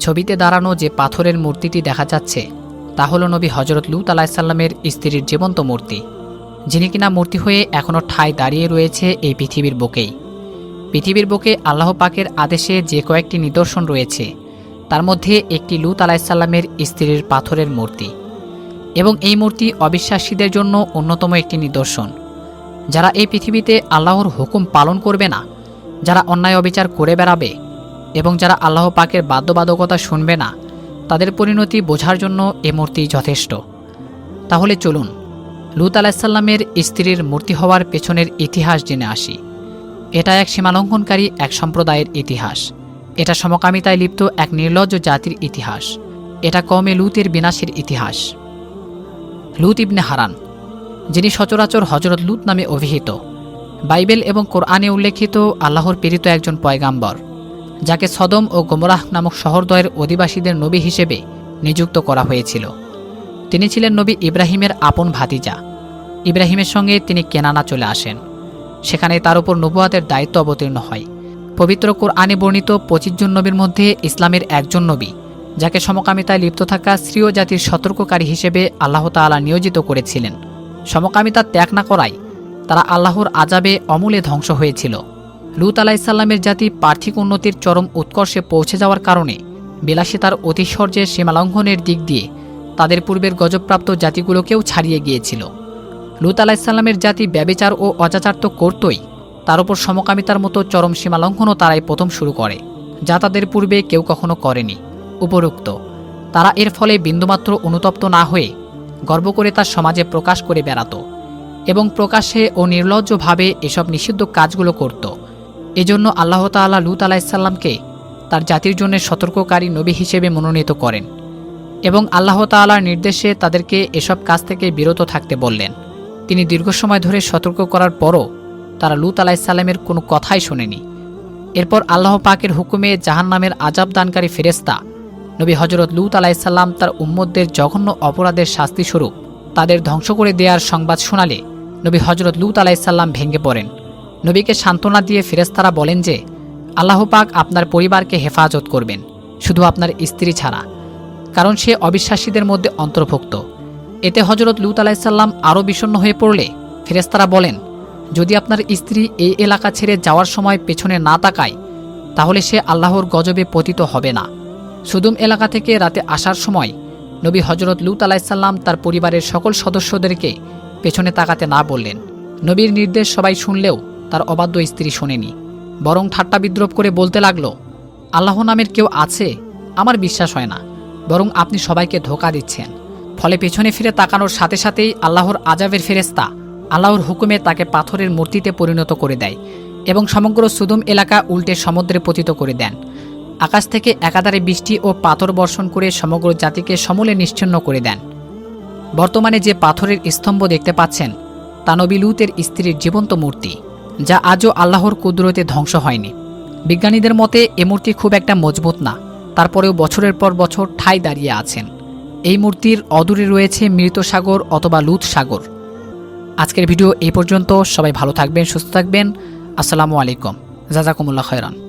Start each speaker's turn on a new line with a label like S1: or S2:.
S1: ছবিতে দাঁড়ানো যে পাথরের মূর্তিটি দেখা যাচ্ছে, তা হল নবী হজরত লুত আলাহিসাল্লামের স্ত্রীর জীবন্ত মূর্তি, যিনি কিনা মূর্তি হয়ে এখনও ঠায় দাঁড়িয়ে রয়েছে এই পৃথিবীর বুকেই। পৃথিবীর বুকে আল্লাহ পাকের আদেশে যে কয়েকটি নিদর্শন রয়েছে, তার মধ্যে একটি লুত আলাহিসাল্লামের স্ত্রীর পাথরের মূর্তি। এবং এই মূর্তি অবিশ্বাসীদের জন্য অন্যতম একটি নিদর্শন। যারা এই পৃথিবীতে আল্লাহর হুকুম পালন করবে না, যারা অন্যায় অবিচার করে বেড়াবে এবং যারা আল্লাহ পাকের বাধ্যবাধকতা শুনবে না, তাদের পরিণতি বোঝার জন্য এ মূর্তি যথেষ্ট। তাহলে চলুন, লুত আলাহিসাল্লামের স্ত্রীর মূর্তি হওয়ার পেছনের ইতিহাস জেনে আসি। এটা এক সীমালঙ্ঘনকারী এক সম্প্রদায়ের ইতিহাস। এটা সমকামিতায় লিপ্ত এক নির্লজ্জ জাতির ইতিহাস। এটা কমে লুতের বিনাশের ইতিহাস। লুত ইবনে হারান, যিনি সচরাচর হজরত লুত নামে অভিহিত, বাইবেল এবং কোরআনে উল্লেখিত আল্লাহর প্রেরিত একজন পয়গাম্বর। যাকে সদম ও গোমরাহ নামক শহরদ্বয়ের অধিবাসীদের নবী হিসেবে নিযুক্ত করা হয়েছিল। তিনি ছিলেন নবী ইব্রাহিমের আপন ভাতিজা। ইব্রাহিমের সঙ্গে তিনি কেনানা চলে আসেন। সেখানে তার উপর নবুয়াতের দায়িত্ব অবতীর্ণ হয়। পবিত্র কোরআনে বর্ণিত পঁচিশ জন নবীর মধ্যে ইসলামের একজন নবী, যাকে সমকামিতায় লিপ্ত থাকা স্ত্রীয় জাতির সতর্ককারী হিসেবে আল্লাহ তাআলা নিয়োজিত করেছিলেন। সমকামিতা ত্যাগ না করায় তারা আল্লাহর আজাবে অমূলে ধ্বংস হয়েছিল। লুত আলাইসাল্লামের জাতি পার্থিক উন্নতির চরম উৎকর্ষে পৌঁছে যাওয়ার কারণে বিলাসিতার অতিশর্যের সীমালঙ্ঘনের দিক দিয়ে তাদের পূর্বের গজবপ্রাপ্ত জাতিগুলোকেও ছাড়িয়ে গিয়েছিল। লুত আলাইসাল্লামের জাতি ব্যবিচার ও অজাচার তো করতই, তার উপর সমকামিতার মতো চরম সীমালঙ্ঘনও তারাই প্রথম শুরু করে, যা তাদের পূর্বে কেউ কখনো করেনি। উপরোক্ত, তারা এর ফলে বিন্দুমাত্র অনুতপ্ত না হয়ে গর্ব করে তার সমাজে প্রকাশ করে বেড়াত এবং প্রকাশ্যে ও নির্লজ্জভাবে এসব নিষিদ্ধ কাজগুলো করত। এজন্য আল্লাহ তাআলা লুত আলাহিসাল্লামকে তার জাতির জন্য সতর্ককারী নবী হিসেবে মনোনীত করেন এবং আল্লাহ তাআলার নির্দেশে তাদেরকে এসব কাজ থেকে বিরত থাকতে বললেন। তিনি দীর্ঘ সময় ধরে সতর্ক করার পরও তারা লুত আলাহিসাল্লামের কোনো কথাই শোনেনি। এরপর আল্লাহ পাকের হুকুমে জাহান নামের আজাব দানকারী ফেরেস্তা নবী হজরত লুত আলাইসাল্লাম তার উম্মতদের জঘন্য অপরাধের শাস্তিস্বরূপ তাদের ধ্বংস করে দেওয়ার সংবাদ শোনালে নবী হজরত লুত আলাইসাল্লাম ভেঙে পড়েন। নবীকে সান্ত্বনা দিয়ে ফেরেস্তারা বলেন যে, আল্লাহ পাক আপনার পরিবারকে হেফাজত করবেন, শুধু আপনার স্ত্রী ছাড়া, কারণ সে অবিশ্বাসীদের মধ্যে অন্তর্ভুক্ত। এতে হজরত লুত আলাইসাল্লাম আরও বিষণ্ণ হয়ে পড়লে ফেরেস্তারা বলেন, যদি আপনার স্ত্রী এই এলাকা ছেড়ে যাওয়ার সময় পেছনে না তাকায়, তাহলে সে আল্লাহর গজবে পতিত হবে না। সুদুম এলাকা থেকে রাতে আসার সময় নবী হজরত লুত আলাইসাল্লাম তার পরিবারের সকল সদস্যদেরকে পেছনে তাকাতে না বললেন। নবীর নির্দেশ সবাই শুনলেও তার অবাধ্য স্ত্রী শোনেনি, বরং ঠাট্টা বিদ্রোপ করে বলতে লাগল, আল্লাহ নামের কেউ আছে? আমার বিশ্বাস হয় না। বরং আপনি সবাইকে ধোকা দিচ্ছেন। ফলে পেছনে ফিরে তাকানোর সাথে সাথেই আল্লাহর আজাবের ফেরেস্তা আল্লাহর হুকুমে তাকে পাথরের মূর্তিতে পরিণত করে দেয় এবং সমগ্র সুদুম এলাকা উল্টে সমুদ্রে পতিত করে দেন। আকাশ থেকে একাধারে বৃষ্টি ও পাথর বর্ষণ করে সমগ্র জাতিকে সমূলে নিশ্চিন্ন করে দেন। বর্তমানে যে পাথরের স্তম্ভ দেখতে পাচ্ছেন, তা স্ত্রীর জীবন্ত মূর্তি। যা আজও আল্লাহর কুদরতে ধ্বংস হয়নি। বিজ্ঞানীদের মতে, এ মূর্তি খুব একটা মজবুত না। তারপরেও বছরের পর বছর ঠাই দাঁড়িয়ে আছেন। এই মূর্তির অদূরে রয়েছে মৃত সাগর অথবা লুত সাগর। আজকের ভিডিও এই পর্যন্ত। সবাই ভালো থাকবেন, সুস্থ থাকবেন। আসসালামু আলাইকুম। জাজাকুমুল্লাহ খয়রান।